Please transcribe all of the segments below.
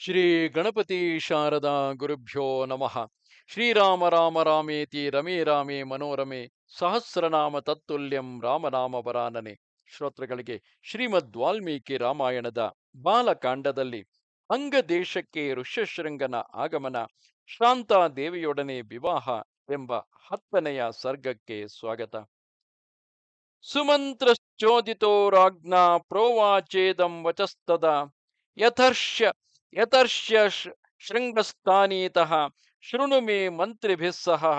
ಶ್ರೀ ಗಣಪತಿ ಶಾರದಾ ಗುರುಭ್ಯೋ ನಮಃ. ಶ್ರೀರಾಮ ರಾಮ ರಾಮೇತಿ ರಮೇ ರಾಮೇ ಮನೋರಮೆ ಸಹಸ್ರನಾಮ ತತ್ತುಲ್ಯಂ ರಾಮನಾಮ ವರಾನನೆ. ಶ್ರೋತೃಗಳಿಗೆ ಶ್ರೀಮದ್ ವಾಲ್ಮೀಕಿ ರಾಮಾಯಣದ ಬಾಲಕಾಂಡದಲ್ಲಿ ಅಂಗದೇಶಕ್ಕೆ ಋಷ್ಯಶೃಂಗನ ಆಗಮನ ಶಾಂತಾ ದೇವಿಯೊಡನೆ ವಿವಾಹ ಎಂಬ ಹತ್ತನೆಯ ಸರ್ಗಕ್ಕೆ ಸ್ವಾಗತ. ಸುಮಂತ್ರಶ್ಚೋದಿತೋ ರಾಜ್ಞಾ ಪ್ರೋವಾಚೇದಂ ವಚಸ್ತದ ಯಥರ್ಷ್ಯ ಯತರ್ಷ್ಯ ಶೃಂಗಸ್ಥಾನೀತಃ ಶೃಣು ಮೇ ಮಂತ್ರಿಭಿಸ್ಸಹ ಮಂತ್ರಿಭಿಸ್ಸಹ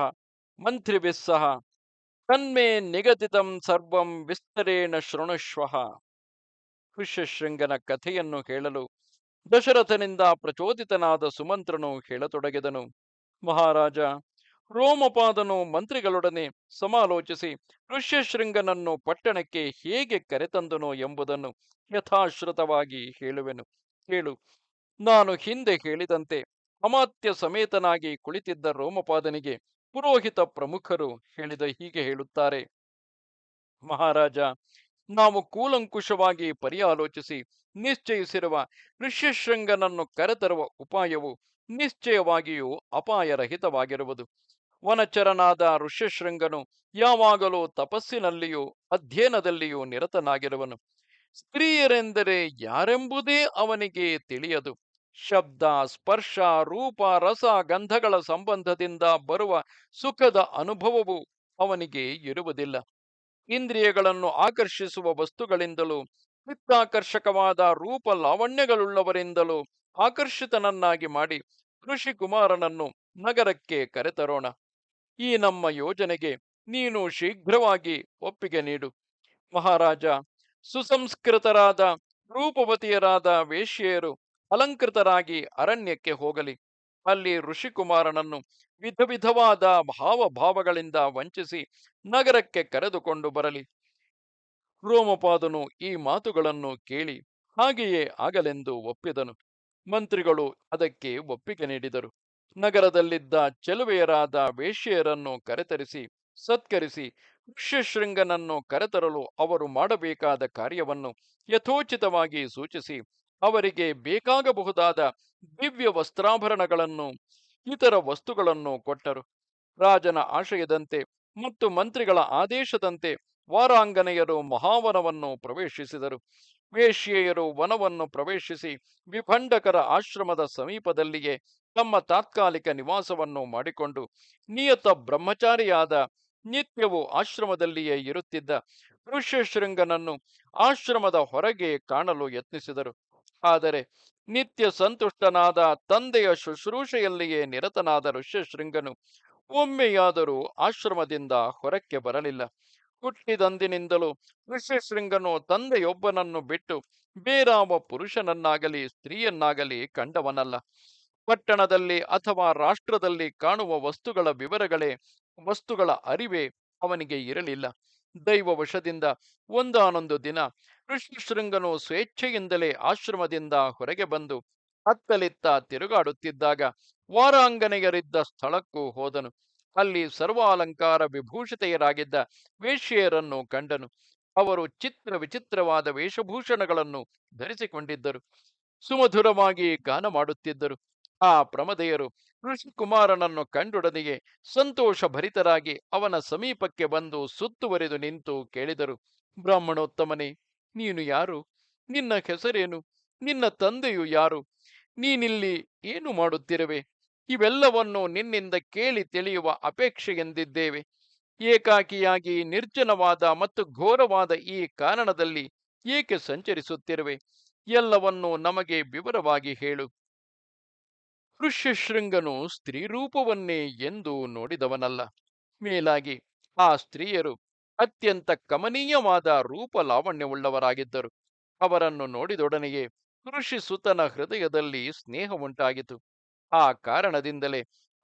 ಮಂತ್ರಿಭಿಃ ಸಹ ತನ್ಮೇ ನಿಗದಿತಂ ಸರ್ವಂ ವಿಸ್ತರೇಣ ಶೃಣುಶ್ವಃ ಋಷ್ಯಶೃಂಗನ ಕಥೆಯನ್ನು ಹೇಳಲು ದಶರಥನಿಂದ ಪ್ರಚೋದಿತನಾದ ಸುಮಂತ್ರನು ಹೇಳತೊಡಗಿದನು ಮಹಾರಾಜ, ರೋಮಪಾದನು ಮಂತ್ರಿಗಳೊಡನೆ ಸಮಾಲೋಚಿಸಿ, ಋಷ್ಯಶೃಂಗನನ್ನು ಪಟ್ಟಣಕ್ಕೆ ಹೇಗೆ ಕರೆತಂದನು ಎಂಬುದನ್ನು ಯಥಾಶ್ರುತವಾಗಿ ಹೇಳುವೆನು. ಹೇಳು. ನಾನು ಹಿಂದೆ ಹೇಳಿದಂತೆ ಅಮಾತ್ಯ ಸಮೇತನಾಗಿ ಕುಳಿತಿದ್ದ ರೋಮಪಾದನಿಗೆ ಪುರೋಹಿತ ಪ್ರಮುಖರು ಹೇಳಿದ ಹೀಗೆ ಹೇಳುತ್ತಾರೆ. ಮಹಾರಾಜ, ನಾವು ಕೂಲಂಕುಷವಾಗಿ ಪರ್ಯಾಲೋಚಿಸಿ ನಿಶ್ಚಯಿಸಿರುವ ಋಷ್ಯಶೃಂಗನನ್ನು ಕರೆತರುವ ಉಪಾಯವು ನಿಶ್ಚಯವಾಗಿಯೂ ಅಪಾಯರಹಿತವಾಗಿರುವುದು. ವನಚರನಾದ ಋಷ್ಯಶೃಂಗನು ಯಾವಾಗಲೂ ತಪಸ್ಸಿನಲ್ಲಿಯೂ ಅಧ್ಯಯನದಲ್ಲಿಯೂ ನಿರತನಾಗಿರುವನು. ಸ್ತ್ರೀಯರೆಂದರೆ ಯಾರೆಂಬುದೇ ಅವನಿಗೆ ತಿಳಿಯದು. ಶಬ್ದ, ಸ್ಪರ್ಶ, ರೂಪ, ರಸ, ಗಂಧಗಳ ಸಂಬಂಧದಿಂದ ಬರುವ ಸುಖದ ಅನುಭವವು ಅವನಿಗೆ ಇರುವುದಿಲ್ಲ. ಇಂದ್ರಿಯಗಳನ್ನು ಆಕರ್ಷಿಸುವ ವಸ್ತುಗಳಿಂದಲೂ ಚಿತ್ತಾಕರ್ಷಕವಾದ ರೂಪ ಲಾವಣ್ಯಗಳುಳ್ಳವರಿಂದಲೂ ಆಕರ್ಷಿತನನ್ನಾಗಿ ಮಾಡಿ ಋಷಿ ಕುಮಾರನನ್ನು ನಗರಕ್ಕೆ ಕರೆತರೋಣ. ಈ ನಮ್ಮ ಯೋಜನೆಗೆ ನೀನು ಶೀಘ್ರವಾಗಿ ಒಪ್ಪಿಗೆ ನೀಡು. ಮಹಾರಾಜ, ಸುಸಂಸ್ಕೃತರಾದ ರೂಪವತಿಯರಾದ ವೇಶ್ಯೆಯರು ಅಲಂಕೃತರಾಗಿ ಅರಣ್ಯಕ್ಕೆ ಹೋಗಲಿ. ಅಲ್ಲಿ ಋಷಿಕುಮಾರನನ್ನು ವಿಧ ವಿಧವಾದ ಭಾವಭಾವಗಳಿಂದ ವಂಚಿಸಿ ನಗರಕ್ಕೆ ಕರೆದುಕೊಂಡು ಬರಲಿ. ರೋಮಪಾದನು ಈ ಮಾತುಗಳನ್ನು ಕೇಳಿ ಹಾಗೆಯೇ ಆಗಲೆಂದು ಒಪ್ಪಿದನು. ಮಂತ್ರಿಗಳು ಅದಕ್ಕೆ ಒಪ್ಪಿಗೆ ನೀಡಿದರು. ನಗರದಲ್ಲಿದ್ದ ಚೆಲುವೆಯರಾದ ವೇಶ್ಯೆಯರನ್ನು ಕರೆತರಿಸಿ, ಸತ್ಕರಿಸಿ ಋಷ್ಯಶೃಂಗನನ್ನು ಕರೆತರಲು ಅವರು ಮಾಡಬೇಕಾದ ಕಾರ್ಯವನ್ನು ಯಥೋಚಿತವಾಗಿ ಸೂಚಿಸಿ ಅವರಿಗೆ ಬೇಕಾಗಬಹುದಾದ ದಿವ್ಯ ವಸ್ತ್ರಾಭರಣಗಳನ್ನು, ಇತರ ವಸ್ತುಗಳನ್ನು ಕೊಟ್ಟರು. ರಾಜನ ಆಶಯದಂತೆ ಮತ್ತು ಮಂತ್ರಿಗಳ ಆದೇಶದಂತೆ ವಾರಾಂಗನೆಯರು ಮಹಾವನವನ್ನು ಪ್ರವೇಶಿಸಿದರು. ವೇಶ್ಯೆಯರು ವನವನ್ನು ಪ್ರವೇಶಿಸಿ ವಿಭಂಡಕರ ಆಶ್ರಮದ ಸಮೀಪದಲ್ಲಿಯೇ ತಮ್ಮ ತಾತ್ಕಾಲಿಕ ನಿವಾಸವನ್ನು ಮಾಡಿಕೊಂಡು ನಿಯತ ಬ್ರಹ್ಮಚಾರಿಯಾದ ನಿತ್ಯವು ಆಶ್ರಮದಲ್ಲಿಯೇ ಇರುತ್ತಿದ್ದ ಋಷ್ಯಶೃಂಗನನ್ನು ಆಶ್ರಮದ ಹೊರಗೆ ಕಾಣಲು ಯತ್ನಿಸಿದರು. ಆದರೆ ನಿತ್ಯ ಸಂತುಷ್ಟನಾದ ತಂದೆಯ ಶುಶ್ರೂಷೆಯಲ್ಲಿಯೇ ನಿರತನಾದ ಋಷ್ಯಶೃಂಗನು ಒಮ್ಮೆಯಾದರೂ ಆಶ್ರಮದಿಂದ ಹೊರಕ್ಕೆ ಬರಲಿಲ್ಲ. ಹುಟ್ಟಿದಂದಿನಿಂದಲೂ ಋಷ್ಯಶೃಂಗನು ತಂದೆಯೊಬ್ಬನನ್ನು ಬಿಟ್ಟು ಬೇರಾವ ಪುರುಷನನ್ನಾಗಲಿ ಸ್ತ್ರೀಯನ್ನಾಗಲಿ ಕಂಡವನಲ್ಲ. ಪಟ್ಟಣದಲ್ಲಿ ಅಥವಾ ರಾಷ್ಟ್ರದಲ್ಲಿ ಕಾಣುವ ವಸ್ತುಗಳ ವಿವರಗಳೇ ವಸ್ತುಗಳ ಅರಿವೇ ಅವನಿಗೆ ಇರಲಿಲ್ಲ. ದೈವ ವಶದಿಂದ ಒಂದಾನೊಂದು ದಿನ ಋಷಿಶೃಂಗನು ಸ್ವೇಚ್ಛೆಯಿಂದಲೇ ಆಶ್ರಮದಿಂದ ಹೊರಗೆ ಬಂದು ಅತ್ತಲಿತ್ತ ತಿರುಗಾಡುತ್ತಿದ್ದಾಗ ವಾರಾಂಗನೆಯರಿದ್ದ ಸ್ಥಳಕ್ಕೂ ಹೋದನು. ಅಲ್ಲಿ ಸರ್ವಾಲಂಕಾರ ವಿಭೂಷಿತೆಯರಾಗಿದ್ದ ವೇಶ್ಯೆಯರನ್ನು ಕಂಡನು. ಅವರು ಚಿತ್ರ ವಿಚಿತ್ರವಾದ ವೇಷಭೂಷಣಗಳನ್ನು ಧರಿಸಿಕೊಂಡಿದ್ದರು. ಸುಮಧುರವಾಗಿ ಗಾನ ಮಾಡುತ್ತಿದ್ದರು. ಆ ಪ್ರಮದೆಯರು ಋಷಿಕುಮಾರನನ್ನು ಕಂಡೊಡನೆಯೇ ಸಂತೋಷ ಭರಿತರಾಗಿ ಅವನ ಸಮೀಪಕ್ಕೆ ಬಂದು ಸುತ್ತುವರಿದು ನಿಂತು ಕೇಳಿದರು. ಬ್ರಾಹ್ಮಣೋತ್ತಮನೇ, ನೀನು ಯಾರು? ನಿನ್ನ ಹೆಸರೇನು? ನಿನ್ನ ತಂದೆಯು ಯಾರು? ನೀನಿಲ್ಲಿ ಏನು ಮಾಡುತ್ತಿರುವೆ? ಇವೆಲ್ಲವನ್ನು ನಿನ್ನಿಂದ ಕೇಳಿ ತಿಳಿಯುವ ಅಪೇಕ್ಷೆಯೆಂದಿದ್ದೇವೆ. ಏಕಾಕಿಯಾಗಿ ನಿರ್ಜನವಾದ ಮತ್ತು ಘೋರವಾದ ಈ ಕಾರಣದಲ್ಲಿ ಏಕೆ ಸಂಚರಿಸುತ್ತಿರುವೆ? ಎಲ್ಲವನ್ನೂ ನಮಗೆ ವಿವರವಾಗಿ ಹೇಳು. ಋಷ್ಯಶೃಂಗನು ಸ್ತ್ರೀ ರೂಪವನ್ನೇ ಎಂದು ನೋಡಿದವನಲ್ಲ. ಮೇಲಾಗಿ ಆ ಸ್ತ್ರೀಯರು ಅತ್ಯಂತ ಕಮನೀಯವಾದ ರೂಪ ಲಾವಣ್ಯವುಳ್ಳವರಾಗಿದ್ದರು ಅವರನ್ನು ನೋಡಿದೊಡನೆಯೇ ಋಷಿ ಸುತನ ಹೃದಯದಲ್ಲಿ ಸ್ನೇಹ ಆ ಕಾರಣದಿಂದಲೇ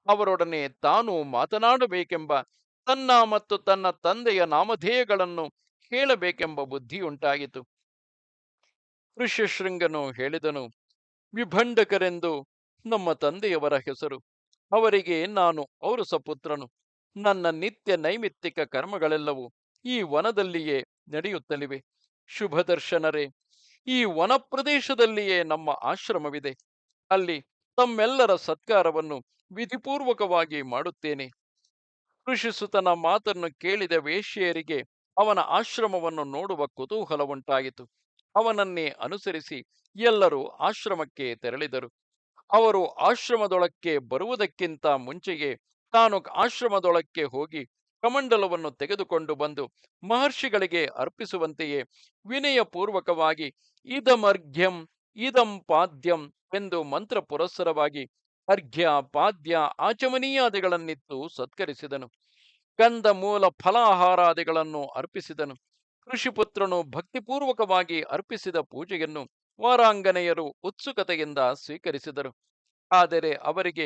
ಅವರೊಡನೆ ತಾನು ಮಾತನಾಡಬೇಕೆಂಬ ತನ್ನ ಮತ್ತು ತನ್ನ ತಂದೆಯ ನಾಮಧೇಯಗಳನ್ನು ಹೇಳಬೇಕೆಂಬ ಬುದ್ಧಿಯುಂಟಾಗಿತು ಋಷ್ಯಶೃಂಗನು ಹೇಳಿದನು, ವಿಭಂಡಕರೆಂದು ನಮ್ಮ ತಂದೆಯವರ ಹೆಸರು. ಅವರಿಗೆ ನಾನು ಔರಸಪುತ್ರನು ನನ್ನ ನಿತ್ಯ ನೈಮಿತ್ತಿಕ ಕರ್ಮಗಳೆಲ್ಲವೂ ಈ ವನದಲ್ಲಿಯೇ ನಡೆಯುತ್ತಲಿವೆ. ಶುಭ ದರ್ಶನರೇ, ಈ ವನ ಪ್ರದೇಶದಲ್ಲಿಯೇ ನಮ್ಮ ಆಶ್ರಮವಿದೆ. ಅಲ್ಲಿ ತಮ್ಮೆಲ್ಲರ ಸತ್ಕಾರವನ್ನು ವಿಧಿಪೂರ್ವಕವಾಗಿ ಮಾಡುತ್ತೇನೆ. ಋಷಿಸುತನ ಮಾತನ್ನು ಕೇಳಿದ ವೇಶ್ಯೆಯರಿಗೆ ಅವನ ಆಶ್ರಮವನ್ನು ನೋಡುವ ಕುತೂಹಲ ಅವನನ್ನೇ ಅನುಸರಿಸಿ ಎಲ್ಲರೂ ಆಶ್ರಮಕ್ಕೆ ತೆರಳಿದರು. ಅವರು ಆಶ್ರಮದೊಳಕ್ಕೆ ಬರುವುದಕ್ಕಿಂತ ಮುಂಚೆಯೇ ತಾನು ಆಶ್ರಮದೊಳಕ್ಕೆ ಹೋಗಿ ಕಮಂಡಲವನ್ನು ತೆಗೆದುಕೊಂಡು ಬಂದು ಮಹರ್ಷಿಗಳಿಗೆ ಅರ್ಪಿಸುವಂತೆಯೇ ವಿನಯಪೂರ್ವಕವಾಗಿ ಇದಮರ್ಘ್ಯಂ ಇದಂ ಪಾದ್ಯಂ ಎಂದು ಮಂತ್ರ ಪುರಸ್ಸರವಾಗಿ ಅರ್ಘ್ಯ ಪಾದ್ಯ ಆಚಮನೀಯಾದಿಗಳನ್ನಿತ್ತು ಸತ್ಕರಿಸಿದನು. ಗಂಧ ಮೂಲ ಫಲಾಹಾರಾದಿಗಳನ್ನು ಅರ್ಪಿಸಿದನು. ಕೃಷಿಪುತ್ರನು ಭಕ್ತಿಪೂರ್ವಕವಾಗಿ ಅರ್ಪಿಸಿದ ಪೂಜೆಯನ್ನು ವಾರಾಂಗನೆಯರು ಉತ್ಸುಕತೆಯಿಂದ ಸ್ವೀಕರಿಸಿದರು. ಆದರೆ ಅವರಿಗೆ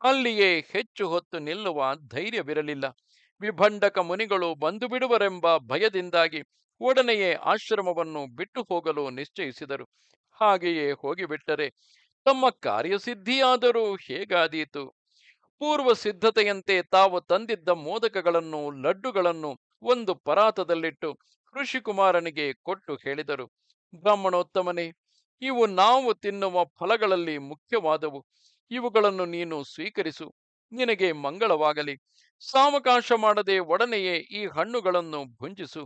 ಅಲ್ಲಿಯೇ ಹೆಚ್ಚು ಹೊತ್ತು ನಿಲ್ಲುವ ಧೈರ್ಯವಿರಲಿಲ್ಲ. ವಿಭಂಡಕ ಮುನಿಗಳು ಬಂದು ಬಿಡುವರೆಂಬ ಭಯದಿಂದಾಗಿ ಒಡನೆಯೇ ಆಶ್ರಮವನ್ನು ಬಿಟ್ಟು ಹೋಗಲು ನಿಶ್ಚಯಿಸಿದರು. ಹಾಗೆಯೇ ಹೋಗಿಬಿಟ್ಟರೆ ತಮ್ಮ ಕಾರ್ಯಸಿದ್ಧಿಯಾದರೂ ಹೇಗಾದೀತು? ಪೂರ್ವ ಸಿದ್ಧತೆಯಂತೆ ತಾವು ತಂದಿದ್ದ ಮೋದಕಗಳನ್ನು, ಲಡ್ಡುಗಳನ್ನು ಒಂದು ಪರಾತದಲ್ಲಿಟ್ಟು ಋಷಿಕುಮಾರನಿಗೆ ಕೊಟ್ಟು ಹೇಳಿದರು. ಬ್ರಾಹ್ಮಣೋತ್ತಮನೇ ಇವು ನಾವು ತಿನ್ನುವ ಫಲಗಳಲ್ಲಿ ಮುಖ್ಯವಾದವು. ಇವುಗಳನ್ನು ನೀನು ಸ್ವೀಕರಿಸು. ನಿನಗೆ ಮಂಗಳವಾಗಲಿ. ಸಾವಕಾಶ ಮಾಡದೆ ಒಡನೆಯೇ ಈ ಹಣ್ಣುಗಳನ್ನು ಭುಂಜಿಸು.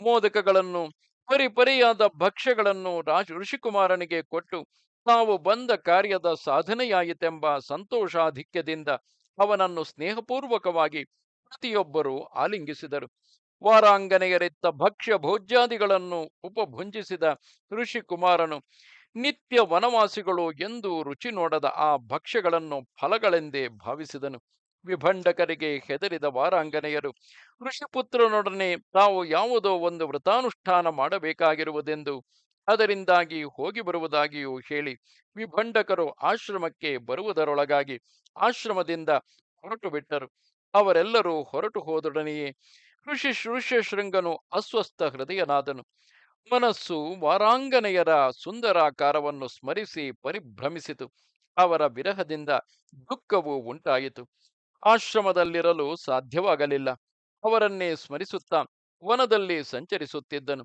ಮೋದಕಗಳನ್ನು ಪರಿಪರಿಯಾದ ಭಕ್ಷ್ಯಗಳನ್ನು ರಾಜ ಋಷಿಕುಮಾರನಿಗೆ ಕೊಟ್ಟು, ತಾವು ಬಂದ ಕಾರ್ಯದ ಸಾಧನೆಯಾಯಿತೆಂಬ ಸಂತೋಷಾಧಿಕ್ಯದಿಂದ ಅವನನ್ನು ಸ್ನೇಹಪೂರ್ವಕವಾಗಿ ಪ್ರತಿಯೊಬ್ಬರೂ ಆಲಿಂಗಿಸಿದರು. ವಾರಾಂಗನೆಯರಿತ್ತ ಭಕ್ಷ್ಯ ಭೋಜ್ಯಾದಿಗಳನ್ನು ಉಪಭುಂಜಿಸಿದ ಋಷಿಕುಮಾರನು, ನಿತ್ಯ ವನವಾಸಿಗಳು ಎಂದು ರುಚಿ ನೋಡದ ಆ ಭಕ್ಷ್ಯಗಳನ್ನು ಫಲಗಳೆಂದೇ ಭಾವಿಸಿದನು. ವಿಭಂಡಕರಿಗೆ ಹೆದರಿದ ವಾರಾಂಗನೆಯರು, ಋಷಿಪುತ್ರನೊಡನೆ ತಾವು ಯಾವುದೋ ಒಂದು ವ್ರತಾನುಷ್ಠಾನ ಮಾಡಬೇಕಾಗಿರುವುದೆಂದು ಅದರಿಂದಾಗಿ ಹೋಗಿ ಬರುವುದಾಗಿಯೂ ಹೇಳಿ, ವಿಭಂಡಕರು ಆಶ್ರಮಕ್ಕೆ ಬರುವುದರೊಳಗಾಗಿ ಆಶ್ರಮದಿಂದ ಹೊರಟು ಬಿಟ್ಟರು ಅವರೆಲ್ಲರೂ ಹೊರಟು ಹೋದೊಡನೆಯೇ ಋಷಿ ಋಷ್ಯಶೃಂಗನು ಅಸ್ವಸ್ಥ ಹೃದಯನಾದನು. ಮನಸ್ಸು ವಾರಾಂಗನೆಯರ ಸುಂದರಾಕಾರವನ್ನು ಸ್ಮರಿಸಿ ಪರಿಭ್ರಮಿಸಿತು. ಅವರ ವಿರಹದಿಂದ ದುಃಖವು ಉಂಟಾಯಿತು. ಆಶ್ರಮದಲ್ಲಿರಲು ಸಾಧ್ಯವಾಗಲಿಲ್ಲ. ಅವರನ್ನೇ ಸ್ಮರಿಸುತ್ತಾ ವನದಲ್ಲಿ ಸಂಚರಿಸುತ್ತಿದ್ದನು.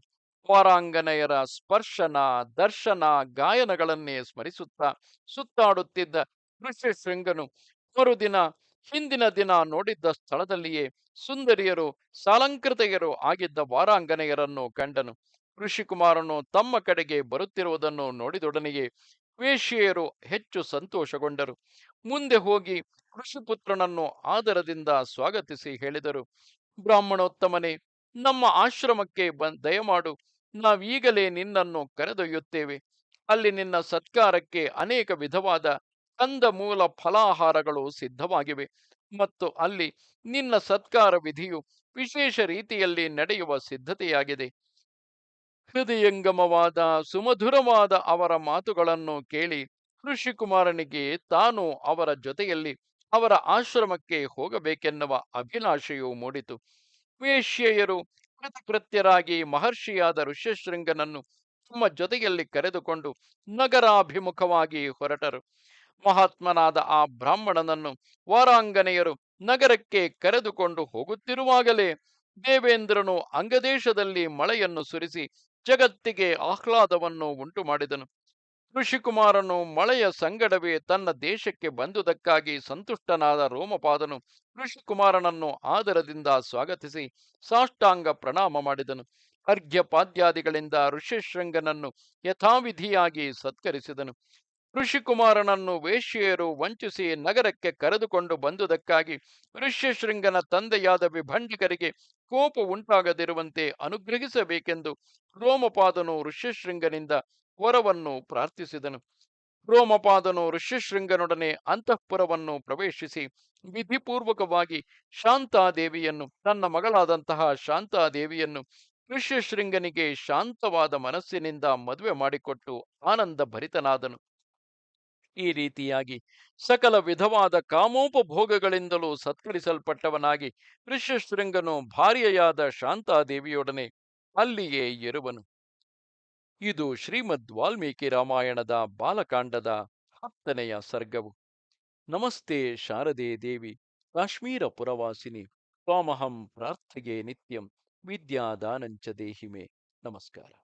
ವಾರಾಂಗನೆಯರ ಸ್ಪರ್ಶನ, ದರ್ಶನ ಗಾಯನಗಳನ್ನೇ ಸ್ಮರಿಸುತ್ತಾ ಸುತ್ತಾಡುತ್ತಿದ್ದ ಋಷ್ಯಶೃಂಗನು ಮರುದಿನ ಹಿಂದಿನ ದಿನ ನೋಡಿದ್ದ ಸ್ಥಳದಲ್ಲಿಯೇ ಸುಂದರಿಯರು, ಸಾಲಂಕೃತೆಯರು ಆಗಿದ್ದ ವಾರಾಂಗನೆಯರನ್ನು ಕಂಡನು. ಋಷಿಕುಮಾರನು ತಮ್ಮ ಕಡೆಗೆ ಬರುತ್ತಿರುವುದನ್ನು ನೋಡಿದೊಡನೆಯೇ ವೇಶ್ಯೆಯರು ಹೆಚ್ಚು ಸಂತೋಷಗೊಂಡರು. ಮುಂದೆ ಹೋಗಿ ಋಷಿಪುತ್ರನನ್ನು ಆದರದಿಂದ ಸ್ವಾಗತಿಸಿ ಹೇಳಿದರು. ಬ್ರಾಹ್ಮಣೋತ್ತಮನೇ, ನಮ್ಮ ಆಶ್ರಮಕ್ಕೆ ಬ, ದಯಮಾಡು. ನಾವೀಗಲೇ ನಿನ್ನನ್ನು ಕರೆದೊಯ್ಯುತ್ತೇವೆ. ಅಲ್ಲಿ ನಿನ್ನ ಸತ್ಕಾರಕ್ಕೆ ಅನೇಕ ವಿಧವಾದ ಕಂದ ಮೂಲ ಫಲಾಹಾರಗಳು ಸಿದ್ಧವಾಗಿವೆ ಮತ್ತು ಅಲ್ಲಿ ನಿನ್ನ ಸತ್ಕಾರ ವಿಧಿಯು ವಿಶೇಷ ರೀತಿಯಲ್ಲಿ ನಡೆಯುವ ಸಿದ್ಧತೆಯಾಗಿದೆ. ಹೃದಯಂಗಮವಾದ, ಸುಮಧುರವಾದ ಅವರ ಮಾತುಗಳನ್ನು ಕೇಳಿ ಋಷಿಕುಮಾರನಿಗೆ ತಾನು ಅವರ ಜೊತೆಯಲ್ಲಿ ಅವರ ಆಶ್ರಮಕ್ಕೆ ಹೋಗಬೇಕೆನ್ನುವ ಅಭಿಲಾಷೆಯು ಮೂಡಿತು. ವೇಶ್ಯೆಯರು ಕೃತಕೃತ್ಯರಾಗಿ ಮಹರ್ಷಿಯಾದ ಋಷ್ಯಶೃಂಗನನ್ನು ತಮ್ಮ ಜೊತೆಯಲ್ಲಿ ಕರೆದುಕೊಂಡು ನಗರಾಭಿಮುಖವಾಗಿ ಹೊರಟರು. ಮಹಾತ್ಮನಾದ ಆ ಬ್ರಾಹ್ಮಣನನ್ನು ವಾರಾಂಗನೆಯರು ನಗರಕ್ಕೆ ಕರೆದುಕೊಂಡು ಹೋಗುತ್ತಿರುವಾಗಲೇ ದೇವೇಂದ್ರನು ಅಂಗದೇಶದಲ್ಲಿ ಮಳೆಯನ್ನು ಸುರಿಸಿ ಜಗತ್ತಿಗೆ ಆಹ್ಲಾದವನ್ನು ಉಂಟು ಮಾಡಿದನು ಋಷಿಕುಮಾರನು ಮಳೆಯ ಸಂಗಡವೇ ತನ್ನ ದೇಶಕ್ಕೆ ಬಂದುದಕ್ಕಾಗಿ ಸಂತುಷ್ಟನಾದ ರೋಮಪಾದನು ಋಷಿಕುಮಾರನನ್ನು ಆದರದಿಂದ ಸ್ವಾಗತಿಸಿ ಸಾಷ್ಟಾಂಗ ಪ್ರಣಾಮ ಮಾಡಿದನು. ಅರ್ಘ್ಯಪಾದ್ಯಾದಿಗಳಿಂದ ಋಷ್ಯಶೃಂಗನನ್ನು ಯಥಾವಿಧಿಯಾಗಿ ಸತ್ಕರಿಸಿದನು. ಋಷಿಕುಮಾರನನ್ನು ವೇಶ್ಯೆಯರು ವಂಚಿಸಿ ನಗರಕ್ಕೆ ಕರೆದುಕೊಂಡು ಬಂದುದಕ್ಕಾಗಿ ಋಷ್ಯಶೃಂಗನ ತಂದೆಯಾದ ವಿಭಂಡಿಕರಿಗೆ ಕೋಪ ಉಂಟಾಗದಿರುವಂತೆ ಅನುಗ್ರಹಿಸಬೇಕೆಂದು ರೋಮಪಾದನು ಋಷ್ಯಶೃಂಗನಿಂದ ವರವನ್ನು ಪ್ರಾರ್ಥಿಸಿದನು. ರೋಮಪಾದನು ಋಷ್ಯಶೃಂಗನೊಡನೆ ಅಂತಃಪುರವನ್ನು ಪ್ರವೇಶಿಸಿ ವಿಧಿಪೂರ್ವಕವಾಗಿ ಶಾಂತಾದೇವಿಯನ್ನು, ತನ್ನ ಮಗಳಾದಂತಹ ಶಾಂತಾದೇವಿಯನ್ನು ಋಷ್ಯಶೃಂಗನಿಗೆ ಶಾಂತವಾದ ಮನಸ್ಸಿನಿಂದ ಮದುವೆ ಮಾಡಿಕೊಟ್ಟು ಆನಂದ ಭರಿತನಾದನು ಈ ರೀತಿಯಾಗಿ ಸಕಲ ವಿಧವಾದ ಕಾಮೋಪಭೋಗಗಳಿಂದಲೂ ಸತ್ಕರಿಸಲ್ಪಟ್ಟವನಾಗಿ ಋಷ್ಯಶೃಂಗನು ಭಾರ್ಯೆಯಾದ ಶಾಂತಾದೇವಿಯೊಡನೆ ಅಲ್ಲಿಯೇ ಇರುವನು. ಇದು ಶ್ರೀಮದ್ ವಾಲ್ಮೀಕಿ ರಾಮಾಯಣದ ಬಾಲಕಾಂಡದ ಹತ್ತನೆಯ ಸರ್ಗವು. ನಮಸ್ತೆ ಶಾರದೆ ದೇವಿ, ಕಾಶ್ಮೀರ ಪುರವಾಸಿನಿ, ತ್ವಾಮಹಂ ಪ್ರಾರ್ಥಗೆ ನಿತ್ಯಂ, ವಿದ್ಯಾದಾನಂಚ ದೇಹಿಮೆ. ನಮಸ್ಕಾರ.